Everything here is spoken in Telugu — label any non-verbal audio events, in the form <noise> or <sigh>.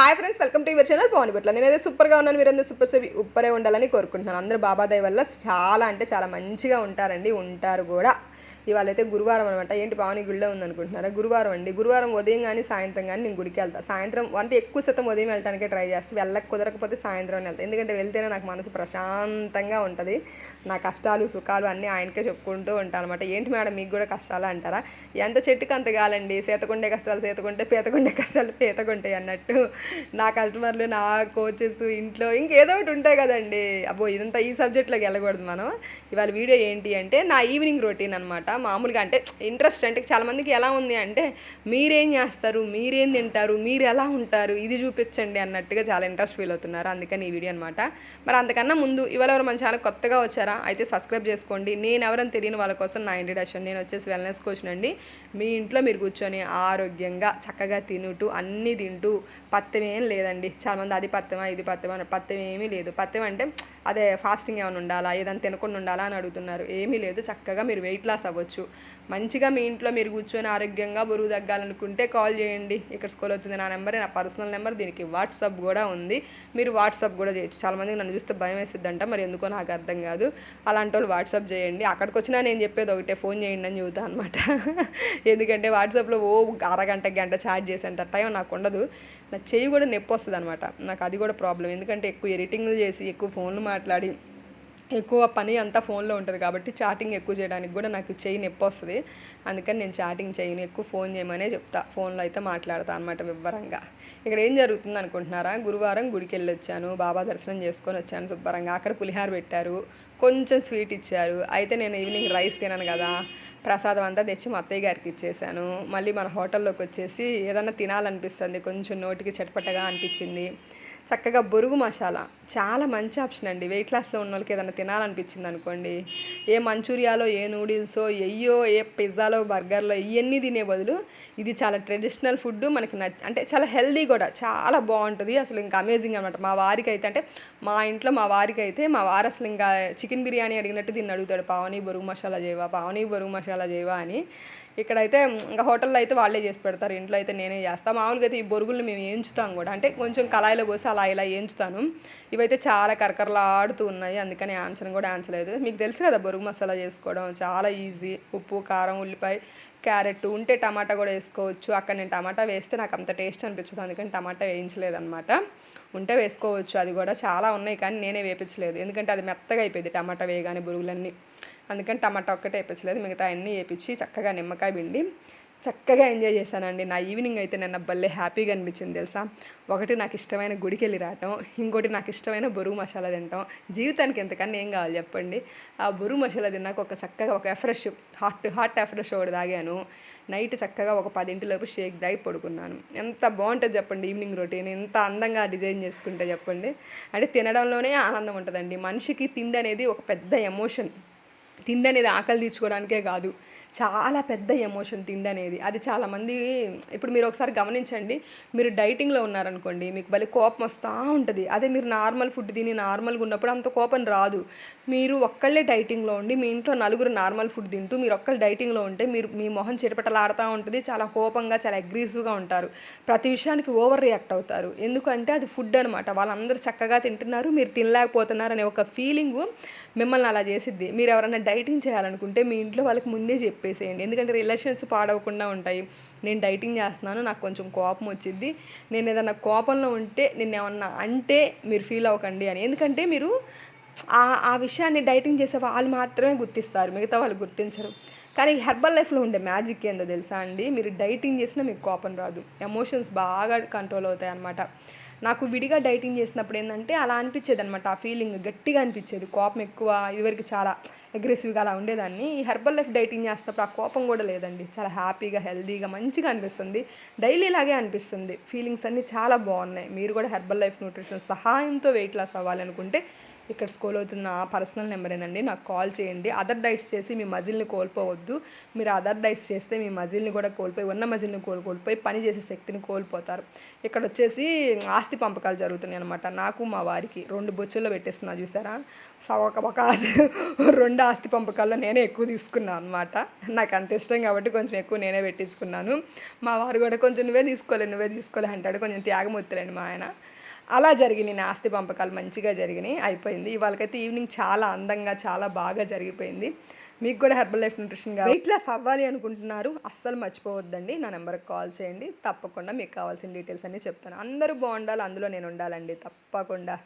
Hi friends welcome to your channel Pavan Batla నేనైతే సూపర్గా ఉన్నాను మీరందరూ సూపర్ సేవి ఉప్పరే ఉండాలని కోరుకుంటున్నాను. అందరూ బాబాదయ్య వల్ల చాలా అంటే చాలా మంచిగా ఉంటారండి ఉంటారు కూడా. ఇవాళ అయితే గురువారం అనమాట ఏంటి పావని గుడిలో ఉందనుకుంటున్నారా? గురువారం అండి. గురువారం ఉదయం కానీ సాయంత్రం కానీ నేను గుడికి వెళ్తాను సాయంత్రం అంటే ఎక్కువ శాతం ఉదయం వెళ్ళడానికే ట్రై చేస్తాను వెళ్ళక కుదరకపోతే సాయంత్రం వెళ్తాను ఎందుకంటే వెళ్తేనే నాకు మనసు ప్రశాంతంగా ఉంటుంది. నా కష్టాలు సుఖాలు అన్నీ ఆయనకే చెప్పుకుంటూ ఉంటాను అనమాట ఏంటి మేడం మీకు కూడా కష్టాలు అంటారా? ఎంత చెట్టుకు అంత కాలండి సేతకుండే కష్టాలు సేతకుంటే పీతకుండే కష్టాలు పీతకుంటాయి అన్నట్టు. నా కస్టమర్లు నా కోచెస్ ఇంట్లో ఇంకేదో ఒకటి ఉంటాయి కదండి. అబ్బో ఇదంతా ఈ సబ్జెక్ట్లోకి వెళ్ళకూడదు మనం. ఇవాళ వీడియో ఏంటి అంటే నా ఈవినింగ్ రొటీన్ అనమాట మామూలుగా అంటే ఇంట్రెస్ట్ అంటే చాలామందికి ఎలా ఉంది అంటే మీరేం చేస్తారు మీరేం తింటారు మీరు ఎలా ఉంటారు ఇది చూపించండి అన్నట్టుగా చాలా ఇంట్రెస్ట్ ఫీల్ అవుతున్నారు. అందుకని ఈ వీడియో అనమాట మరి అంతకన్నా ముందు ఇవాళ ఎవరు మన ఛానల్ కొత్తగా వచ్చారా? అయితే సబ్స్క్రైబ్ చేసుకోండి. నేను ఎవరని తెలియని వాళ్ళ కోసం నా ఇంట్రడక్షన్ నేను వచ్చేసి వెల్నెస్ కోచ్ అండి మీ ఇంట్లో మీరు కూర్చొని ఆరోగ్యంగా చక్కగా తినుటూ అన్నీ తింటూ పత్యం ఏం లేదండి. చాలామంది అది పత్యమా ఇది పత్యమా అని పత్యం ఏమీ లేదు. పత్యం అంటే అదే ఫాస్టింగ్ ఏమైనా ఉండాలా? ఏదైనా తినకుండా ఉండాలా అని అడుగుతున్నారు. ఏమీ లేదు. చక్కగా మీరు వెయిట్ లాస్ అవ్వచ్చు. మంచిగా మీ ఇంట్లో మీరు కూర్చొని ఆరోగ్యంగా బరువు తగ్గాలనుకుంటే కాల్ చేయండి. ఇక్కడ స్కూల్ అవుతుంది నా నెంబర్ నా పర్సనల్ నెంబర్. దీనికి వాట్సాప్ కూడా ఉంది. మీరు వాట్సాప్ కూడా చేయొచ్చు. చాలామందికి నన్ను చూస్తే భయం వేసిద్దంట మరి ఎందుకో నాకు అర్థం కాదు. అలాంటి వాళ్ళు వాట్సాప్ చేయండి. అక్కడికి వచ్చినా నేను చెప్పేది ఒకటే ఫోన్ చేయండి అని చెబుతాను అనమాట <laughs> ఎందుకంటే వాట్సాప్లో ఓ అరగంట గంట చాట్ చేసేంత టైం నాకు ఉండదు. నా చెయ్యి కూడా నొప్పి వస్తుంది అనమాట నాకు అది కూడా ప్రాబ్లం ఎందుకంటే ఎక్కువ ఎడిటింగ్లు చేసి ఎక్కువ ఫోన్లు మాట్లాడి ఎక్కువ పని అంతా ఫోన్లో ఉంటుంది కాబట్టి చాటింగ్ ఎక్కువ చేయడానికి కూడా నాకు చెయ్యి నొప్పి వస్తుంది. అందుకని నేను చాటింగ్ చేయను ఎక్కువ ఫోన్ చేయమనే చెప్తా. ఫోన్లో అయితే మాట్లాడతా అనమాట వివరంగా. ఇక్కడ ఏం జరుగుతుంది అనుకుంటున్నారా? గురువారం గుడికి వెళ్ళి వచ్చాను బాబా దర్శనం చేసుకొని వచ్చాను శుభ్రంగా. అక్కడ పులిహార పెట్టారు కొంచెం స్వీట్ ఇచ్చారు. అయితే నేను ఈవినింగ్ రైస్ తినాను కదా ప్రసాదం అంతా తెచ్చి మా అత్తయ్య గారికి ఇచ్చేసాను. మళ్ళీ మన హోటల్లోకి వచ్చేసి ఏదన్నా తినాలనిపిస్తుంది కొంచెం నోటికి చటపటగా అనిపించింది. చక్కగా బొరుగు మసాలా చాలా మంచి ఆప్షన్ అండి. వెయిట్ లాస్లో ఉన్న వాళ్ళకి ఏదైనా తినాలనిపించింది అనుకోండి ఏ మంచూరియాలో ఏ నూడిల్సో ఎయ్యో ఏ పిజ్జాలో బర్గర్లో ఇవన్నీ తినే బదులు ఇది చాలా ట్రెడిషనల్ ఫుడ్ మనకి నచ్చ అంటే చాలా హెల్దీ కూడా చాలా బాగుంటుంది. అసలు ఇంకా అమేజింగ్ అనమాట మా వారికి అయితే అంటే మా ఇంట్లో మా వారికి అయితే మా వారు అసలు ఇంకా చికెన్ బిర్యానీ అడిగినట్టు దీన్ని అడుగుతాడు. పావని బరువు మసాలా చేయవా? పావని బరువు మసాలా చేయవా? అని. ఇక్కడైతే ఇంకా హోటల్లో అయితే వాళ్ళే చేసి పెడతారు. ఇంట్లో అయితే నేనే చేస్తాను మామూలుగా అయితే ఈ బొరుగులు మేము వేయించుతాం కూడా. అంటే కొంచెం కళాయిలో పోసి అలా ఇలా వేయించుతాను ఇవైతే చాలా కరకరలాడుతూ ఉన్నాయి. అందుకని ఆన్సర్ కూడా ఆన్సర్ లేదు. మీకు తెలుసు కదా బొరుగు మసాలా చేసుకోవడం చాలా ఈజీ. ఉప్పు కారం ఉల్లిపాయ క్యారెట్ ఉంటే టమాటా కూడా వేసుకోవచ్చు. అక్కడ నేను టమాటా వేస్తే నాకు అంత టేస్ట్ అనిపించదు. అందుకని టమాటా వేయించలేదన్నమాట. ఉంటే వేసుకోవచ్చు. అది కూడా చాలా ఉన్నాయి కానీ నేనే వేపించలేదు. ఎందుకంటే అది మెత్తగా అయిపోయింది టమాటా వేయగానే బురుగులన్నీ. అందుకని టమాటా ఒక్కటే వేపించలేదు. మిగతా అన్నీ వేపించి చక్కగా నిమ్మకాయ పిండి చక్కగా ఎంజాయ్ చేశానండి. నా ఈవినింగ్ అయితే నేను భలే హ్యాపీగా అనిపించింది తెలుసా? ఒకటి నాకు ఇష్టమైన గుడికి వెళ్ళి రావటం ఇంకోటి నాకు ఇష్టమైన బరువు మసాలా తినటం. జీవితానికి ఎంతకన్నా ఏం కావాలి చెప్పండి? ఆ బరువు మసాలా తిన్నాక ఒక చక్కగా ఒక ఎఫ్రెష్ హాట్ హాట్ ఎఫ్రెష్ ఒకటి తాగాను. నైట్ చక్కగా ఒక పదింటిలోపు షేక్ దాగి పడుకున్నాను. ఎంత బాగుంటుంది చెప్పండి ఈవినింగ్ రొటీన్. ఎంత అందంగా డిజైన్ చేసుకుంటే చెప్పండి. అంటే తినడంలోనే ఆనందం ఉంటుందండి. మనిషికి తిండి అనేది ఒక పెద్ద ఎమోషన్. తిండి అనేది ఆకలి తీర్చుకోవడానికే కాదు. చాలా పెద్ద ఎమోషన్ తిండి అనేది అది చాలామంది ఇప్పుడు మీరు ఒకసారి గమనించండి. మీరు డైటింగ్లో ఉన్నారనుకోండి మీకు భలే కోపం వస్తూ ఉంటుంది. అదే మీరు నార్మల్ ఫుడ్ తిని నార్మల్గా ఉన్నప్పుడు అంత కోపం రాదు. మీరు ఒక్కళ్ళే డైటింగ్లో ఉండి మీ ఇంట్లో నలుగురు నార్మల్ ఫుడ్ తింటూ మీరు ఒక్కళ్ళు డైటింగ్లో ఉంటే మీరు మీ మొహం చిరపటలాడుతూ ఉంటుంది. చాలా కోపంగా చాలా అగ్రెసివ్గా ఉంటారు. ప్రతి విషయానికి ఓవర్ రియాక్ట్ అవుతారు. ఎందుకంటే అది ఫుడ్ అనమాట వాళ్ళందరూ చక్కగా తింటున్నారు మీరు తినలేకపోతున్నారు అనే ఒక ఫీలింగు మిమ్మల్ని అలా చేసిద్ది. మీరు ఎవరైనా డైటింగ్ చేయాలనుకుంటే మీ ఇంట్లో వాళ్ళకి ముందే చెప్పేసేయండి. ఎందుకంటే రిలేషన్స్ పాడవకుండా ఉంటాయి. నేను డైటింగ్ చేస్తున్నాను నాకు కొంచెం కోపం వచ్చింది నేను ఏదైనా కోపంలో ఉంటే నేను ఏమన్నా అంటే మీరు ఫీల్ అవ్వకండి అని. ఎందుకంటే మీరు ఆ ఆ విషయాన్ని డైటింగ్ చేసే వాళ్ళు మాత్రమే గుర్తిస్తారు. మిగతా వాళ్ళు గుర్తించరు. కానీ హెర్బల్ లైఫ్లో ఉండే మ్యాజిక్ ఏందో తెలుసా అండి? మీరు డైటింగ్ చేసినా మీకు కోపం రాదు. ఎమోషన్స్ బాగా కంట్రోల్ అవుతాయి అన్నమాట నాకు విడిగా డైటింగ్ చేసినప్పుడు ఏంటంటే అలా అనిపించేది అనమాట ఆ ఫీలింగ్ గట్టిగా అనిపించేది. కోపం ఎక్కువ ఇదివరకు చాలా అగ్రెసివ్గా అలా ఉండేదాన్ని. ఈ హెర్బల్ లైఫ్ డైటింగ్ చేస్తున్నప్పుడు ఆ కోపం కూడా లేదండి. చాలా హ్యాపీగా హెల్దీగా మంచిగా అనిపిస్తుంది. డైలీ లాగే అనిపిస్తుంది. ఫీలింగ్స్ అన్నీ చాలా బాగున్నాయి. మీరు కూడా హెర్బల్ లైఫ్ న్యూట్రిషన్ సహాయంతో వెయిట్ లాస్ అవ్వాలనుకుంటే ఇక్కడ స్కోల్ అవుతున్న పర్సనల్ నెంబరేనండి. నాకు కాల్ చేయండి. అదర్ డైట్స్ చేసి మీ మజిల్ని కోల్పోవద్దు. మీరు అదర్ డైట్స్ చేస్తే మీ మజిల్ని కూడా కోల్పోయి ఉన్న మజిల్ని కోల్ కోల్పోయి పని చేసే శక్తిని కోల్పోతారు. ఇక్కడ వచ్చేసి ఆస్తి పంపకాలు జరుగుతున్నాయి అనమాట నాకు మా వారికి రెండు బొచ్చుల్లో పెట్టేస్తున్నా చూసారా? ఒక ఒక రెండు ఆస్తి పంపకాల్లో నేనే ఎక్కువ తీసుకున్నాను అనమాట నాకు అంత ఇష్టం కాబట్టి కొంచెం ఎక్కువ నేనే పెట్టించుకున్నాను. మా వారు కూడా కొంచెం నువ్వే తీసుకోలే నువ్వే తీసుకోలే అంటాడు. కొంచెం త్యాగమూర్తులేండి మా ఆయన. అలా జరిగినాయి. నా ఆస్తి పంపకాలు మంచిగా జరిగినాయి. అయిపోయింది. ఇవాళకైతే ఈవినింగ్ చాలా అందంగా చాలా బాగా జరిగిపోయింది. మీకు కూడా herbal life nutrition weight loss అవ్వాలి అనుకుంటున్నారు. అస్సలు మర్చిపోవద్దండి. నా నెంబర్కి కాల్ చేయండి. తప్పకుండా మీకు కావాల్సిన డీటెయిల్స్ అన్నీ చెప్తాను. అందరూ బాగుండాలి. అందులో నేను ఉండాలండి. తప్పకుండా.